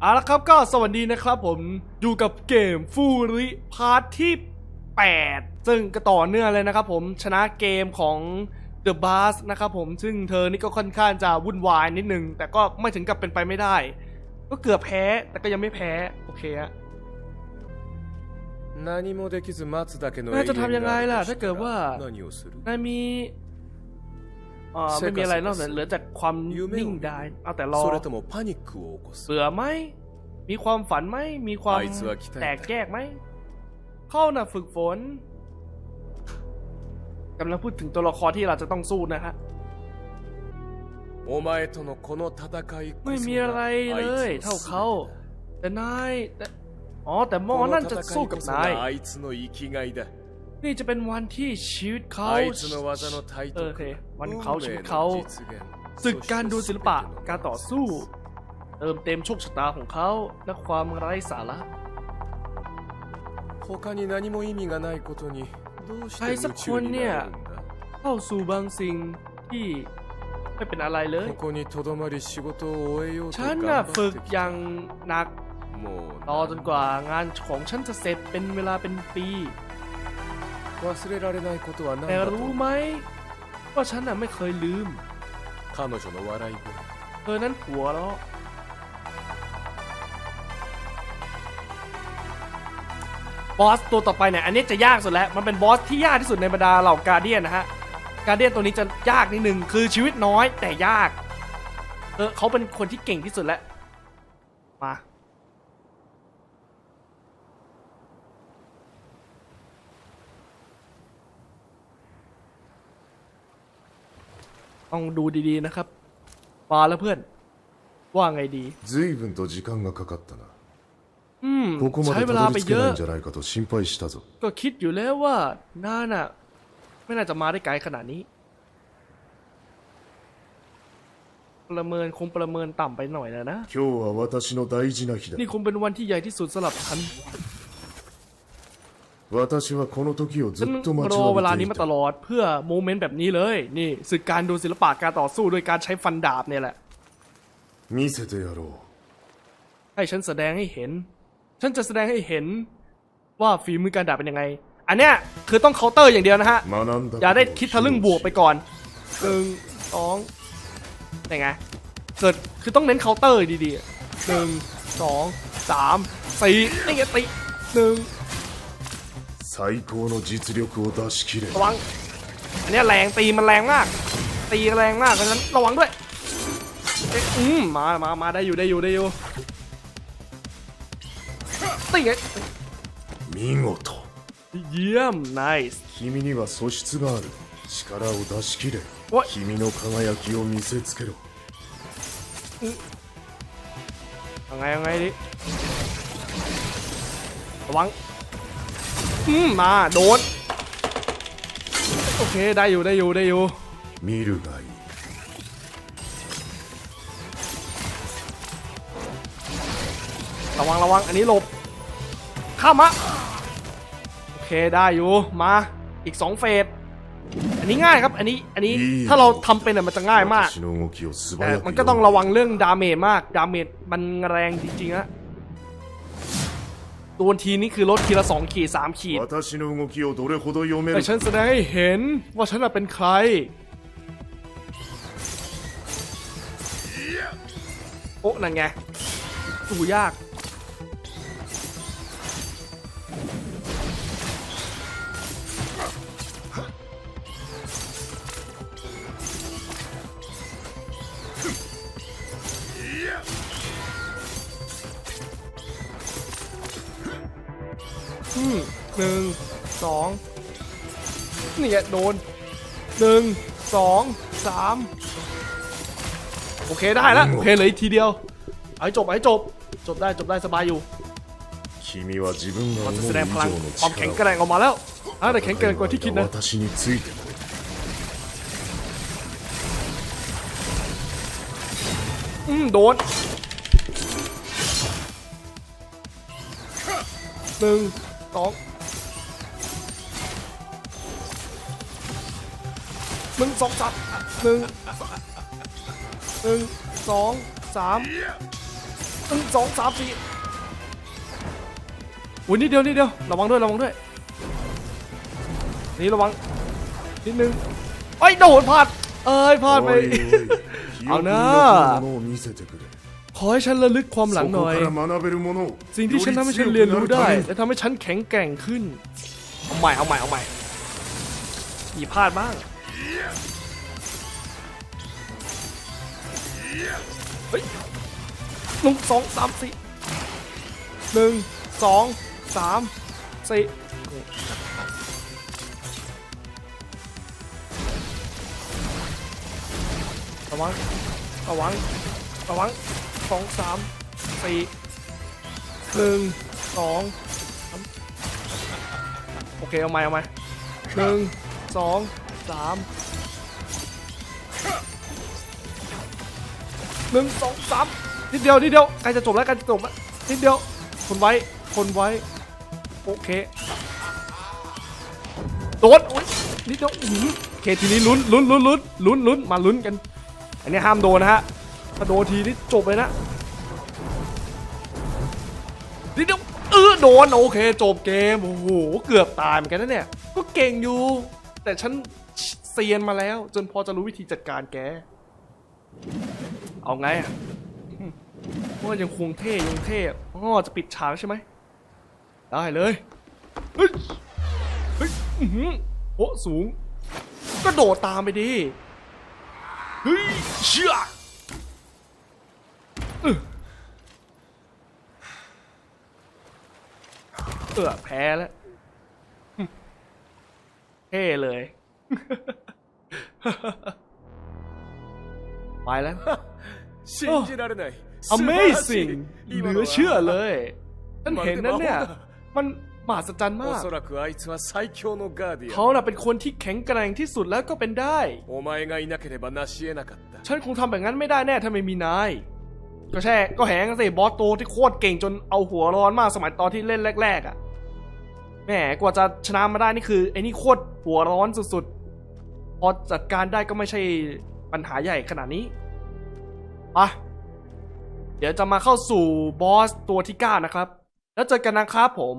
เอาละครับก็สวัสดีนะครับผมอยู่กับเกมฟูริพาร์ทที่ 8 ซึ่งก็ต่อเนื่องเลยนะครับผมชนะเกมของ The b a s นะครับผมซึ่งเธอนี่ก็ค่อนข้างจะวุ่นวายนิดนึง แต่ก็ไม่ถึงกับเป็นไปไม่ได้ ก็เกือบแพ้แต่ก็ยังไม่แพ้ โอเคฮะนายจะทำยังไงล่ะ ถ้าเกิดว่านายมี ไม่มีอะไรนอกจาเหลือจากความนิ่งได้เอาแต่รอเบื่อไหมมีความฝันไหมมีความแตกแยกไหมเข้าน่ะฝึกฝนกำลังพูดถึงตัวละครที่เราจะต้องสู้นะฮะไม่มีอะไรเลยเท่าเขาแต่นายแต่อ๋อแต่มอนั่นจะสู้กับนาย นี่จะเป็นวันที่ชีวิตเขาโออเควันเขาชีวิตเขาศึกการดูศิลปะการต่อสู้ เติมเต็มโชคชะตาของเขาและความไร้สาระใครสักคนเนี่ยเข้าสู่บางสิ่งที่ไม่เป็นอะไรเลย ฉันน่ะฝึกอย่างหนักรอจนกว่างานของฉันจะเสร็จเป็นเวลาเป็นปี 忘れられないことは何 แต่ だと รู้ 思う ไหมว่าฉันน่ะไม่เคยลืม 彼女の笑い声 เธอนั้นหัวเราะบอสตัวต่อไปเนี่ย อันนี้จะยากสุดแล้ว มันเป็นบอสที่ยากที่สุดในบรรดาเหล่ากาเดียนนะฮะ กาเดียนตัวนี้จะยากนิดนึง คือชีวิตน้อยแต่ยาก เออเขาเป็นคนที่เก่งที่สุดแล้ว มา ต้องดูดีๆนะครับ มาแล้วเพื่อน ว่าไงดี 随分と時間がかかったな อืม ここま ใช้ で เว た ลา ど ไป り着 เย けな อะ いんじゃないかと心配したぞ ก็คิดอยู่แล้วว่าน่าน่ะ ไม่น่าจะมาได้ไกลขนาดนี้ ประเมินคงประเมินต่ำไปหน่อยแล้วนะ 今日は私の大事な日だ นี่คงเป็นวันที่ใหญ่ที่สุดสำหรับฉัน 私はこの時をず ฉัน っと待 ร ち อเวลา わび นี้ てい มาต た ลอดเพื่อโมเมนต์แบบนี้เลย นี่ศึกการดูศิลปะการต่อสู้โดยการใช้ฟันดาบเนี่ยแหละ 見せてやろう ให้ฉันแสดงให้เห็น ฉันจะแสดงให้เห็นว่าฝีมือการดาบเป็นยังไง อันเนี้ยคือต้องเคาน์เตอร์อย่างเดียวนะฮะ 学んだ อย่าได้ ことを คิดทะลึ่งบวกไปก่อนหนึ่งสองไหนไง เกิดคือต้องเน้นเคาน์เตอร์ดีๆหนึ่งสองสามสี่นี่ไงตีหนึ่ง 最高の実力を出し切れ ระวัง อันเนี้ยแรงตีมันแรงมาก ตีแรงมากเพราะฉะนั้นระวังด้วยเอ๊ะอืมมามามาได้อยู่ได้อยู่ได้อยู่ตีไง 見事 เยี่ยม nice 君には素質がある力を出し切れおい君の輝きを見せつけろ ยังไงยังไงดิระวัง อืมมาโดนโอเคได้อยู่ได้อยู่ได้อยู่ 見るがいい ระวังระวังอันนี้หลบข้ามมาโอเคได้อยู่มาอีกสองเฟสอันนี้ง่ายครับอันนี้อันนี้ถ้าเราทำเป็นอะมันจะง่ายมาก 私の動きを素 แต่ 早く มันก็ต้องระวังเรื่องดาเมจมาก ดาเมจมันแรงจริงๆอะ โดนทีนี้คือลดทีละสองขีดสามขีดแต่ฉันแสดงให้เห็นว่าฉันเป็นใคร โอ้นั่นไงสู้ยาก สองนี่โดนหนึ่งสองสามโอเคได้แล้วโอเคเลยทีเดียวไอ้จบไอ้จบ จบได้จบได้สบายอยู่มันแสดงพลังความแข็งแกร่งออกมาแล้วอะไรแข็งแกร่งกว่าที่คิดนะอืมโดนหนึ่งสอง หนึ่งสองสามหนึ่งหนึ่งสองสามหนึ่งสองสามสี่โอ้ยนิดเดียวนิดเดียวระวังด้วยระวังด้วยนี่ระวังนิดนึงไอ้โดดพลาดเอ้ยพลาดไปเอานะขอให้ฉันระลึกความหลังหน่อย สิ่งที่ฉันทำให้ฉันเรียนรู้ได้ และทำให้ฉันแข็งแกร่งขึ้น เอาใหม่เอาใหม่เอาใหม่อีพลาดบ้าง เฮ้ยหนึ่งสองสามสี่หนึ่งสองสามสี่ระวังระวังระวังสองสามสี่หนึ่งสองโอเค เอาใหมเอาใหมหนึ่งสอง สามหนึ่งสองสามนิดเดียวนิดเดียวใกล้จะจบแล้วใกล้จะจบแล้วนิดเดียวคนไว้คนไว้ โอเคโดนอุ๊ยนิดเดียวอื้อหือโอเคทีนี้ลุ้นลุ้นลุ้นลุ้นลุ้นลุ้นมาลุ้นกัน อันนี้ห้ามโดนนะฮะถ้าโดนทีนี่จบเลยนะนิดเดียวเออโดนโอเคจบเกมโอ้โหเกือบตายเหมือนกันนะเนี่ยก็เก่งอยู่ แต่ฉัน ซียนมาแล้ว จนพอจะรู้วิธีจัดการแก เอาไงอะอืมว่ายังคงเท่ยังเท่อ๋อจะปิดฉากใช่ไหม ได้เลย เฮ้ย เฮ้ยอื้อหือโอ้สูง ก็โดดตามไปดิ เฮ้ย เชื่อเออแพ้แล้วเท่เลย ไปแล้ว 信じられない素晴らしい Amazing เห 今 ลื の อเชื่อ は เลยฉันเห็นนั่นเนี่ย มันมหัศจรรย์มาก おそらくあいつは最強のガーディ เขา アン น่ะเป็นคนที่แข็งแกร่งที่สุดแล้วก็เป็นได้ お前がいなければ成し得なかった ฉันคงทำแบบนั้นไม่ได้แน่ถ้าไม่มีนาย ก็แช่ก็แหงสิบอสโตที่โคตรเก่งจนเอาหัวร้อนมากสมัยตอนที่เล่นแรก ๆ อ่ะแหมกว่าจะชนะมาได้นี่คือไอ้นี่โคตรหัวร้อนสุดๆ พอจัดการได้ก็ไม่ใช่ปัญหาใหญ่ขนาดนี้อะเดี๋ยวจะมาเข้าสู่บอสตัวที่ 9 นะครับ แล้วเจอกันนะครับผม